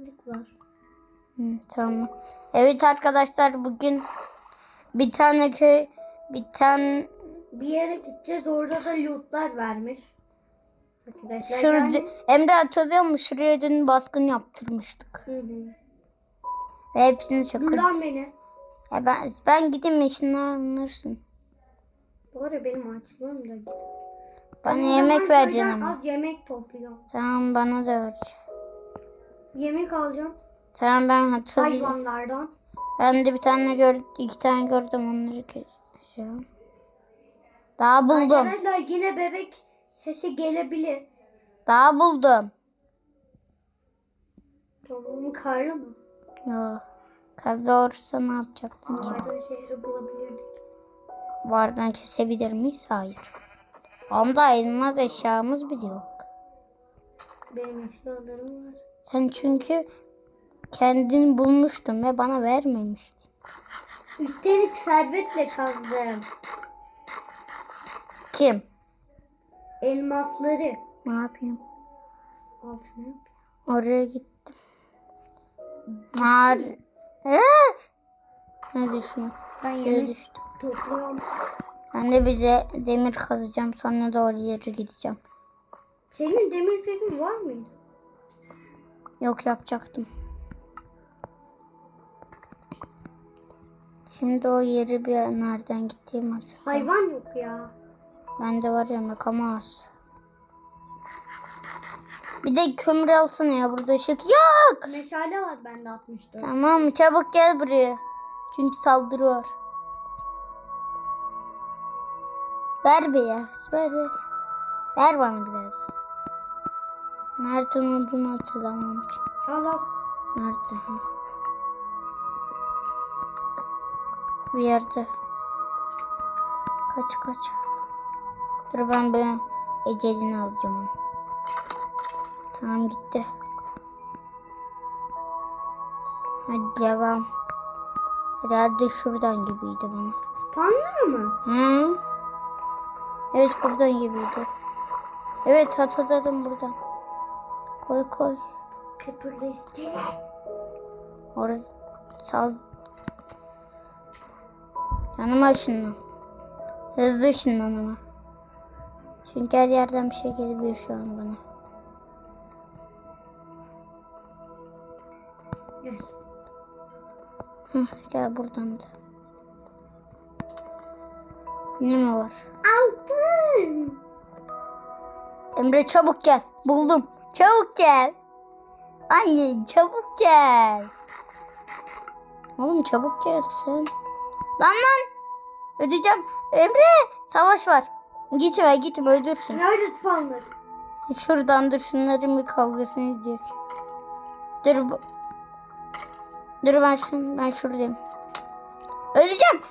sandık var. Hı, tamam. Evet arkadaşlar bugün bir tane köy bir tane Bir yere gideceğiz orada da lootlar vermiş. Arkadaşlar şurada yani- Emre hatırlıyor musun? Şuraya dün baskın yaptırmıştık. Hı hı. Ve hepsini çakır. Dur lan beni. Ya ben, ben gideyim işini anlarsın. Bu ara benim açlığım da. Bana Ama yemek köyden ama. Az yemek topluyorum. Tamam bana da ver. Yemek alacağım. Tamam ben hatırlıyorum. Hayvanlardan. Ben de bir tane gördüm, iki tane gördüm onları kesiyorum. Daha buldum. Arkadaşlar yine bebek sesi gelebilir. Daha buldum. Tamam karlı mı? Yok. Kar doğursa ne yapacaktın ki? Aydın şehri bulabilirdik. Vardan kesebilir miyiz? Hayır. Ama da elmas eşyamız bile yok. Benim eşyalarım var. Sen çünkü kendini bulmuştun ve bana vermemiştin. Üstelik servetle kazdım. Kim? Elmasları. Ne yapayım? Altına yap. Oraya gittim. Mar... Ee? Ne düştüm? Ben Şuraya yemek düştüm. topluyorum. Ben de bir de demir kazacağım. Sonra da oraya gideceğim. Senin demir sesin var mıydı? Yok yapacaktım. Şimdi o yeri bir nereden gittiğim hatırlıyorum. Hayvan yok ya. Bende var yemek ama az. Bir de kömür alsana ya burada ışık yok. Meşale var bende 64. Tamam çabuk gel buraya. Çünkü saldırı var. Ver biraz ver ver. Ver bana biraz. Nereden olduğunu hatırlamam. Al al. Nerede? Bir yerde. Kaç kaç. Dur ben böyle ecelini alacağım onu. Tamam gitti. Hadi devam. Herhalde şuradan gibiydi bana. Spawner mı? Hı? Evet buradan gibiydi. Evet hatırladım buradan. Koy koy. Köpürlü isteler. Orada sal. Yanıma ışınlan. Hızlı ışınlan ama. Çünkü her yerden bir şey gelebiliyor şu an bana. Gel. Hıh, gel buradan da. Ne mi var? Altın. Emre çabuk gel. Buldum. Çabuk gel. Anne çabuk gel. Oğlum çabuk gelsin. Lan lan. Ödeyeceğim. Emre savaş var. Gitme gitme öldürsün. Nerede spawner? Şuradan dur şunların bir kavgasını izleyek. Dur bu. Dur ben şun ben şuradayım. Öleceğim.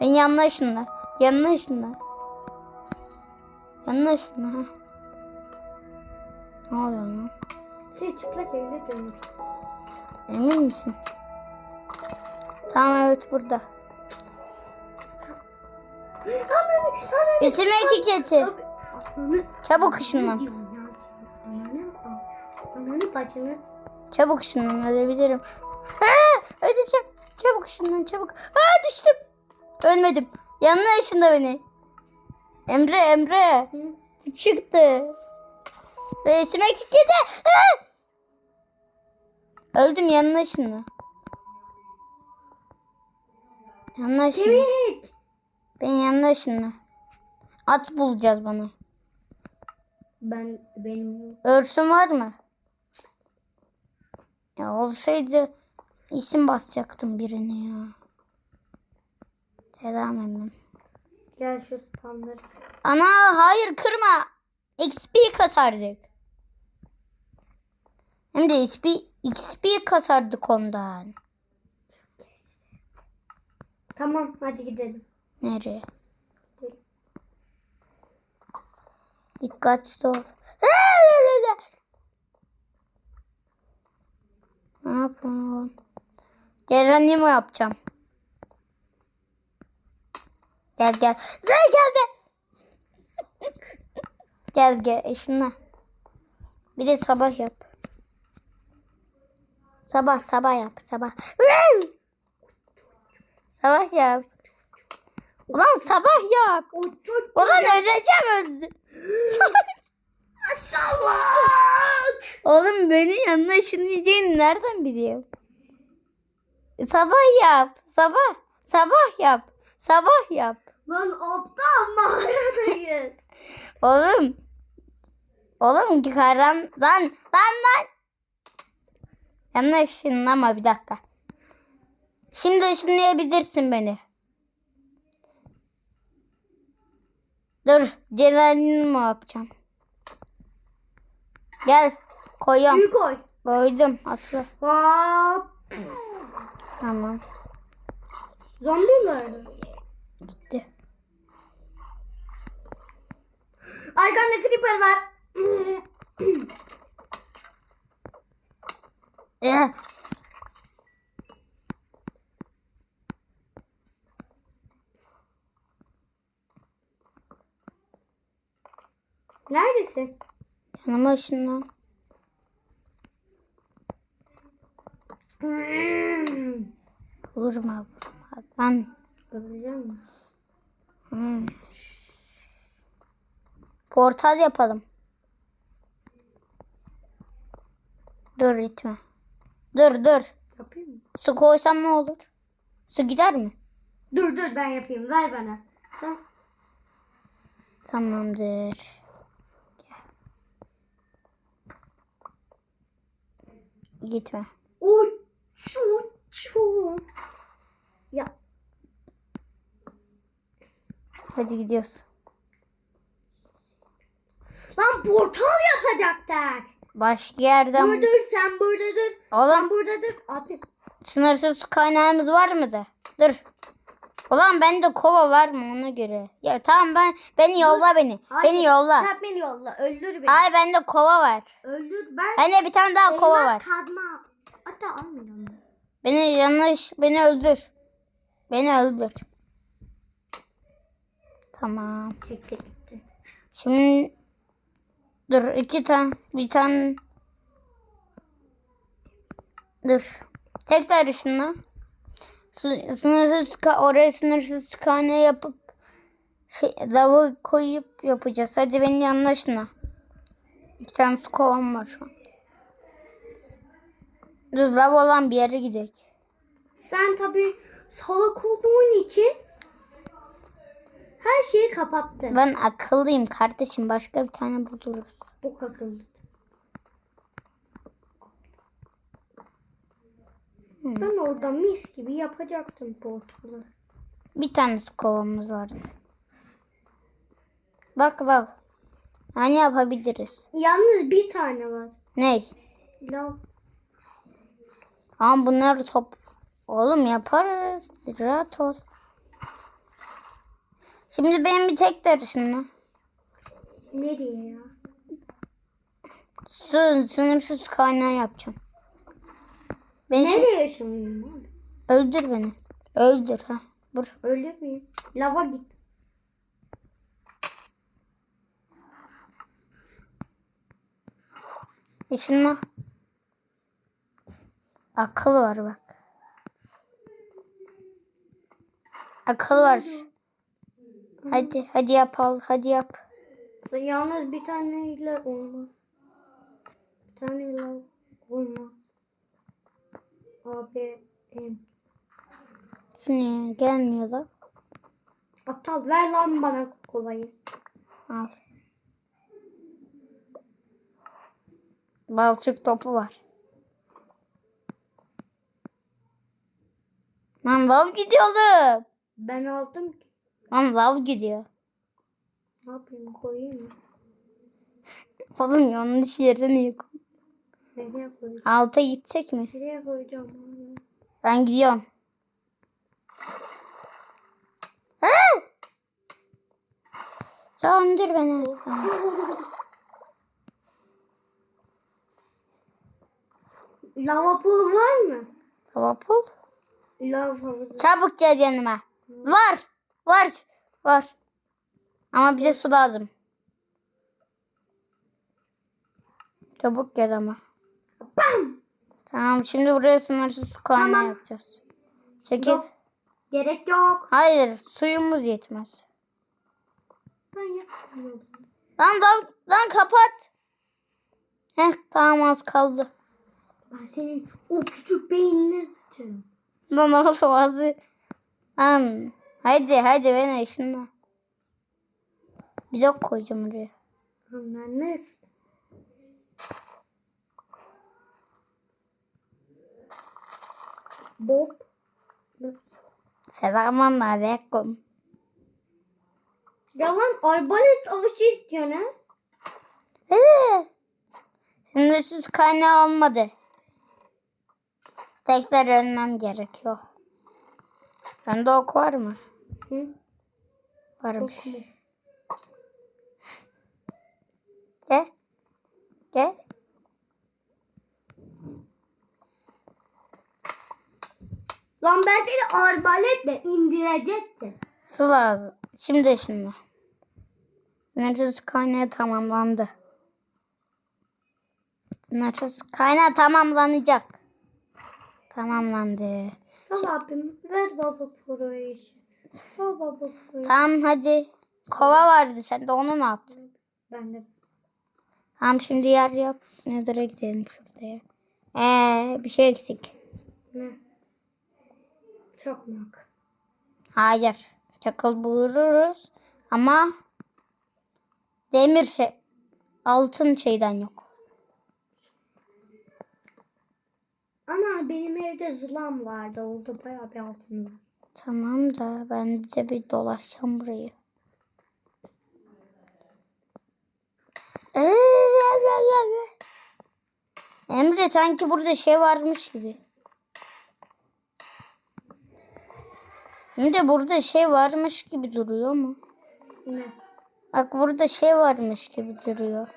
Ben yanına ışınla. Yanına ışınla. Yanına ışınla. Ne oluyor lan? Şey çıplak evde dönmüş. Emin misin? Tamam evet burada. İsim etiketi. Çabuk ışınlan. Ananı bacını. Çabuk ışınlan ölebilirim. Aa, öleceğim. Çabuk ışınlan çabuk. Aa düştüm. Ölmedim. Yanına ışınla beni. Emre Emre. Çıktı. Resime kilitledi. Aa! Öldüm yanına ışınla. Yanına ışınla. Kemik. Ben yanına ışınla. At bulacağız bana. Ben benim Örsün var mı? Ya olsaydı isim basacaktım birine ya. Selam emmim. gel şu spawner. Ana hayır kırma. XP kasardık. Hem de XP, XP kasardık ondan. Tamam hadi gidelim. Nereye? Dikkatli ol. Ne yapıyorsun oğlum? Geronimo yapacağım. Gel gel. Gel gel be. gel gel. Şuna. Bir de sabah yap. Sabah sabah yap sabah. sabah yap. Ulan sabah yap. Ulan öleceğim öldü. Salak. Oğlum beni yanına ışınlayacağını nereden biliyorum? Sabah yap. Sabah. Sabah yap. Sabah yap. Lan aptal mağaradayız. Oğlum. Oğlum karan lan lan lan. Yanına ışınlama bir dakika. Şimdi ışınlayabilirsin beni. Dur. Celalini mi yapacağım? Gel. Koyuyorum. Büyük koy. Koydum. Aslı. Hop. Tamam. Zombi mi? Gitti. Arkanda creeper var. Eh, Neredesin? yanıma ışınlan. Vurma vurma. Lan. Öleceğim. Hmm. Portal yapalım. Dur gitme. Dur dur. Yapayım mı? Su koysam ne olur? Su gider mi? Dur dur ben yapayım. Ver bana. Sen. Tamamdır. Gel. Gitme. Şu şu. Ya Hadi gidiyoruz. lan portal yapacaktık. Başka yerden... Dur dur sen burada dur. Sen Oğlum burada dur. Abi. sınırsız su kaynağımız var mıydı? Dur. Ulan bende kova var mı ona göre? Ya tamam ben beni yolla beni. Hayır, Beni yolla. Sen beni yolla. Öldür beni. Ay bende kova var. Öldür ben. Bende bir tane daha kova var. kazma. Hatta almayacağım. ben. Beni yanlış beni öldür. Beni öldür. Tamam. Çekti gitti. Şimdi dur iki tane bir tane dur. Tekrar. Su- Sınırsız oraya sınırsız kane yapıp şey, lavı koyup yapacağız. Hadi beni yanına ışınla. İki tane su kovam var şu an. Dur lav olan bir yere gidelim. Sen tabii salak olduğun için her şeyi kapattın. Ben akıllıyım kardeşim. Başka bir tane buluruz. Bu akıllı. Ben orada mis gibi yapacaktım portalı. Bir tane su kovamız vardı. Bak bak. Hani yapabiliriz. Yalnız bir tane var. Ne? Lav. Ama bunları top... Oğlum yaparız. Rahat ol. Şimdi benim bir tek dersimle. Nereye ya? Su, sınırsız kaynağı yapacağım. Şimdi- Nereye yaşamıyorum abi? öldür beni. Öldür ha. Vur. Öyle mi? Lava git. E şunla. Akıl var bak. Akıl var. Hadi hadi yap al. Hadi yap. Yalnız bir taneyle olmaz. Bir taneyle olmaz. Abi em. Niye gelmiyor da? Aptal ver lan bana kovayı. Al. Balçık topu var. Lan lav gidiyor oğlum. Ben aldım ki. Lan lav gidiyor. Ne yapayım koyayım mı? Oğlum yanlış yere niye koy- Nereye koyacağım? Alta gitsek mi? Nereye koyacağım? Ben gidiyorum. Ha! Söndür beni sen. Lava pool var mı? Tamam ol. Lava havuzu. Çabuk gel yanıma. Var. Var. Var. Ama bize su lazım. Çabuk gel ama. Bam! Tamam şimdi buraya sınırsız su kaynağı Tamam. yapacağız. Çekil. Yok. Gerek yok. Hayır suyumuz yetmez. Ben yapmıyorum. Lan lan, lan kapat. Heh tamam az kaldı. Ben senin o küçük beynini sıçarım. Lan oğlum ağzı. Tamam. Hadi hadi beni ışınla. Blok koyacağım oraya. Onlar ne? Bob. Selamun aleyküm. Yalan arbalet savaşı istiyor ne? Ee, Sınırsız kaynağı olmadı. Tekrar ölmem gerekiyor. Bende ok var mı? Hı? Varmış. Ok mu? Gel. Gel. Lan ben seni arbaletle indirecektim. Su lazım. Şimdi ışınla. Sınırsız kaynağı tamamlandı. Sınırsız kaynağı tamamlanacak. Tamamlandı. Sal abim ver baba proyu Tamam hadi. Kova vardı sende onu ne yaptın? Ben de Tamam şimdi yer yap. Nether'a gidelim şuraya. Ee, bir şey eksik. ne? Çakmak. Hayır. Çakıl buluruz. Ama demir şey altın şeyden yok. Ama benim evde zulam vardı. Orada bayağı bir altın var. Tamam da ben bir de bir dolaşacağım burayı. Ee, Emre sanki burada şey varmış gibi. Emre burada şey varmış gibi duruyor mu? Ne? Bak burada şey varmış gibi duruyor.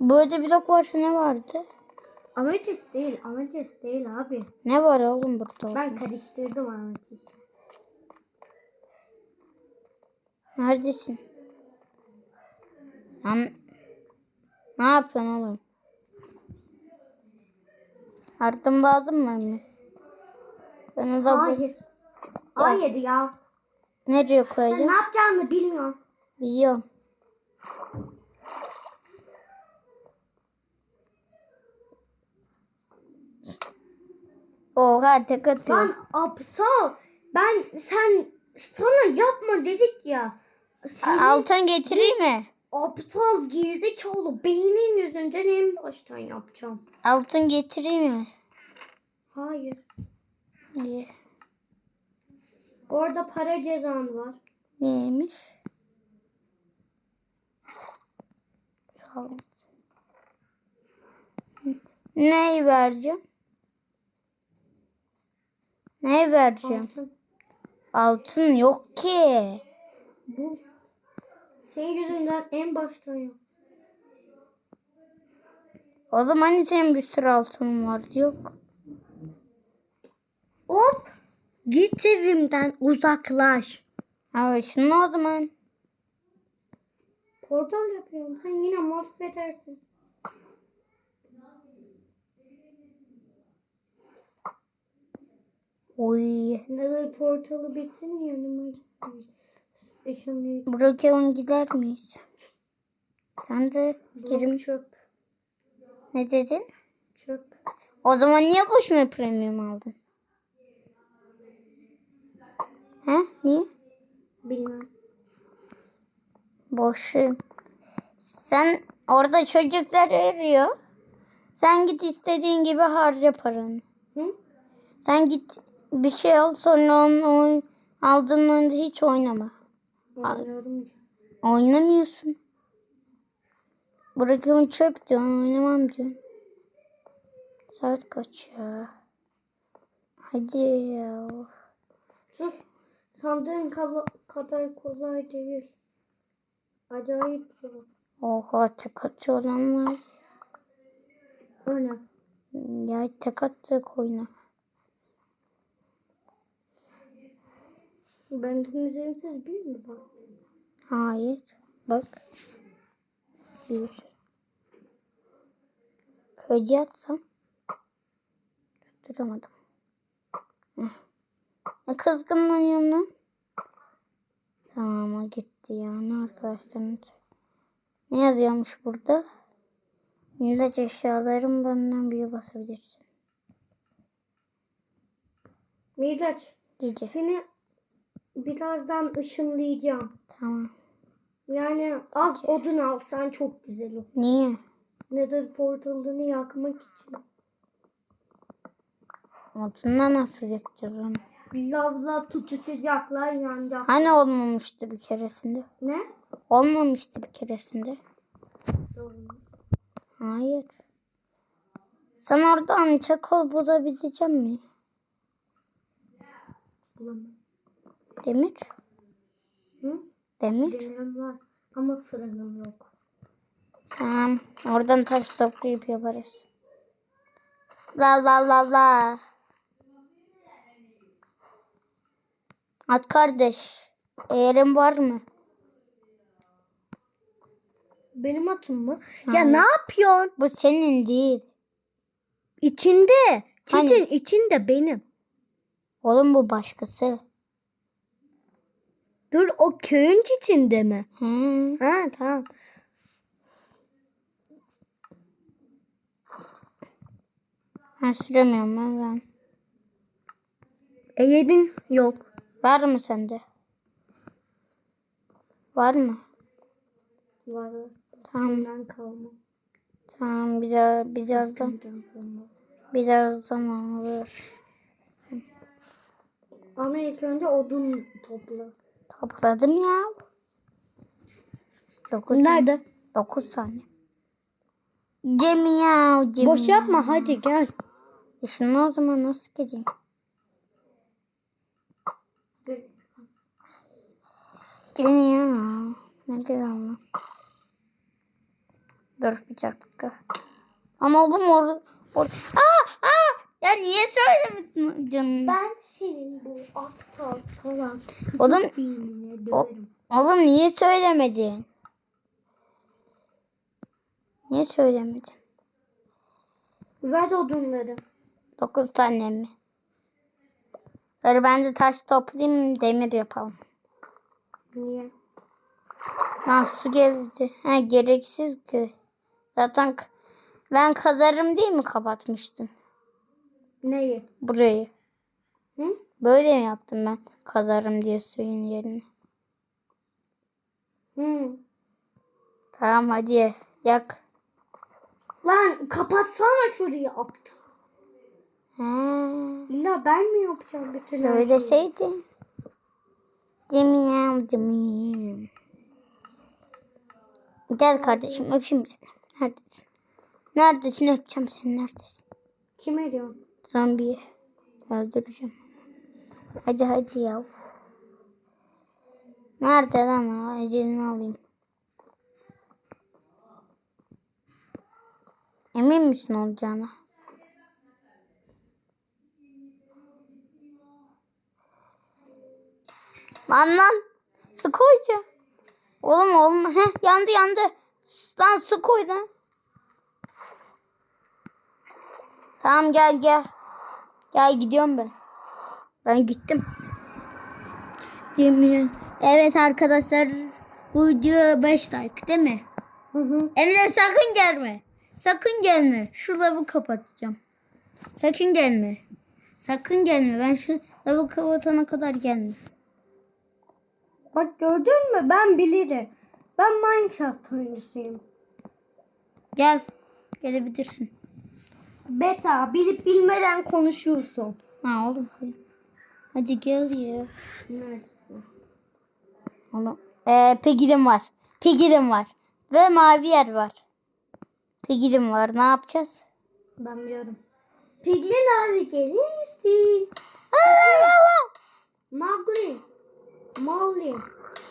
Burada blok varsa ne vardı? Ametist değil. Ametist değil abi. Ne var oğlum burada? Ben karıştırdım ametist. Neredesin? Lan ne yapıyorsun oğlum? Yardım lazım mı Emre? Ben da bu Hayır. Hayır ya. nereye koyacağım? ne yapacağını bilmiyorum. Biliyorum. Oha tek atıyor. Lan aptal. Ben sen sana yapma dedik ya. Senin Altın getireyim mi? aptal gerizekalı beynin yüzünden en baştan yapacağım. Altın getireyim mi? Hayır. İyi. Orada para cezan var. Neymiş? Sağ ol. Neyi vereceğim? Neyi vereceğim? Altın. Altın yok ki. Bu. Senin yüzünden en baştan yap. Oğlum hani senin bir sürü altının vardı yok. Hop. Git evimden uzaklaş. Ha şimdi o zaman. Portal yapıyorum. Sen yine mahvedersin. Oy. Nether portalı bitsin yanıma gitmiş. Eşim Bırakalım gider miyiz? Sen de girim. çöp. Ne dedin? Çöp. O zaman niye boşuna premium aldın? He? Niye? Bilmem. Boşum. Sen orada çocuklar arıyor. Sen git istediğin gibi harca paranı. Hı? Sen git bir şey al sonra onu aldığın oyunda hiç oynama. Anlıyorum. Oynamıyorsun. Bırakıyorum çöp diyorsun oynamam diyorsun. Saat kaç ya? Hadi ya. Sus. Sandığın kadar kolay değil. Acayip zor. Oha tek atıyor lan. Öyle. Ya tek attık oyuna. Benden izinsiz bir mi var? Hayır. Bak. Bir. Hediye atsam. Duramadım. Heh. Ne kızgınlanıyorum lan. Tamam gitti ya. Ne arkadaşlar? Ne yazıyormuş burada? İlaç eşyalarım benden bir basabilirsin. Miraç Diyecek. seni birazdan ışınlayacağım. Tamam. Yani az odun alsan çok güzel olur. Niye? Nether portalını yakmak için. Odunla nasıl yakacağız onu? Lavla tutuşacaklar yanacak. Hani olmamıştı bir keresinde? Ne? Olmamıştı bir keresinde. Hayır. Sen oradan çakıl bulabilecek mi? Bulamam. Demir? Hı? Demir? Demirim var ama fırınım yok. Tamam. Oradan taş toplayıp yaparız. La la la la. At kardeş. Eğerin var mı? Benim atım mı? Ya Hayır. ne yapıyorsun? Bu senin değil. İçinde. Çitin Hani? içinde benim. Oğlum bu başkası. Dur o köyün çitinde mi? Hı. Ha tamam. Ben süremiyorum ben. ben. E yedin yok. Var mı sende? Var mı? Var. Tamam. Ben kalmam. Tamam bir daha birazdan Köyden kalmam. birazdan olur. Ama ilk önce odun topla. Topladım ya. Dokuz Nerede? Tane. Dokuz tane. Cemi ya. Cemi Boş ya. yapma hadi gel. E şimdi o zaman nasıl geleyim? Cemi ya. Ne diyor ama? Dur bir dakika. Ama oğlum orada... Or aa, aa! Ya niye söylemedin canım? Ben senin bu aptal falan Oğlum, o- oğlum niye söylemedin? Niye söylemedin? Ver odunları. Dokuz tane mi? Dur ben de taş toplayayım demir yapalım. Niye? Lan su geldi. Ha gereksiz ki. Zaten ben kazarım değil mi kapatmıştın Neyi? burayı? Hı? Böyle mi yaptım ben? Kazarım diye suyun yerine. Hı. Tamam hadi yak. Lan kapatsana şurayı aptal. He. İlla ben mi yapacağım bütün her şeyi? Söyleseydin. Cemiyem cemiyem. Gel kardeşim öpeyim seni. Neredesin? Neredesin öpeceğim seni neredesin? Kime diyorsun? Zombiyi öldüreceğim. Hadi hadi ya. Nerede lan o? Ecelini alayım. Emin misin olacağına? Lan lan. Su koyacağım. Oğlum oğlum. Heh, yandı yandı. Lan su koy lan. Tamam gel gel. Gel gidiyorum ben. Ben gittim. Yemin Evet arkadaşlar. Bu video 5 like değil mi? Hı hı. Emre sakın gelme. Sakın gelme. Şu lavı kapatacağım. Sakın gelme. Sakın gelme. Ben şu lavı kapatana kadar gelme. Bak gördün mü? Ben bilirim. Ben Minecraft oyuncusuyum. Gel. Gelebilirsin. Beta bilip bilmeden konuşuyorsun. Ha oğlum. Hadi gel ya. Neredesin? Oğlum. Ee, Piggy'lim var. Piggy'lim var. Ve mavi yer var. Piggy'lim var. Ne yapacağız? Ben biliyorum. Piglin abi gelir misin? Mowgli. Mowgli.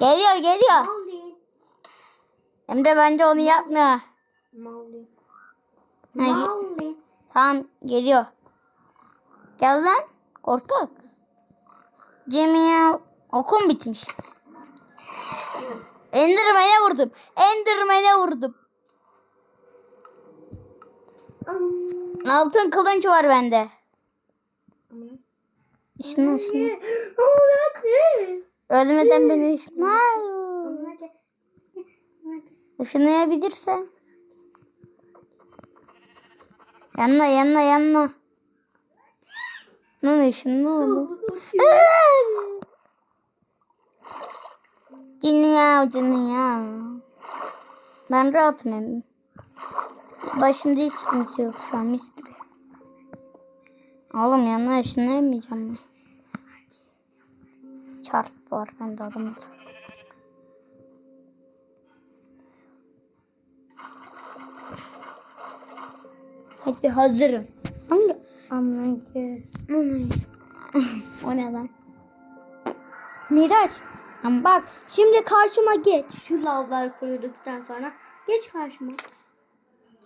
Geliyor geliyor. Mowgli. Emre bence onu yapma. Mowgli. Mowgli. Tamam geliyor. Gel lan. Korkak. Cemil okum bitmiş. Enderman'e vurdum. Enderman'e vurdum. Altın kılınç var bende. Işınla ışınla. Ölmeden beni ışınla. Işınlayabilirsen. Yanına yanına yanına. Lan ışınla oğlum. Dünya dünya. Ben rahatım hem. Başımda hiç kimse yok şu an mis gibi. Oğlum yanına ışınlayamayacağım ben. Çarp var bende adam. Hadi hazırım. Hangi? Aman ki. o ne lan? Miraç Ama bak şimdi karşıma geç. Şu lavları koyduktan sonra geç karşıma.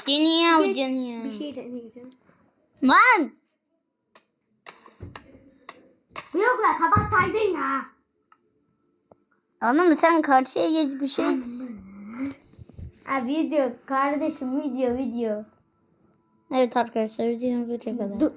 dünya Geç. dünya. Bir şey deneyeceğim. Lan! Yok la kapatsaydın ya. Oğlum sen karşıya geç bir şey. Ha video kardeşim video video. Evet arkadaşlar videomuz buraya kadar.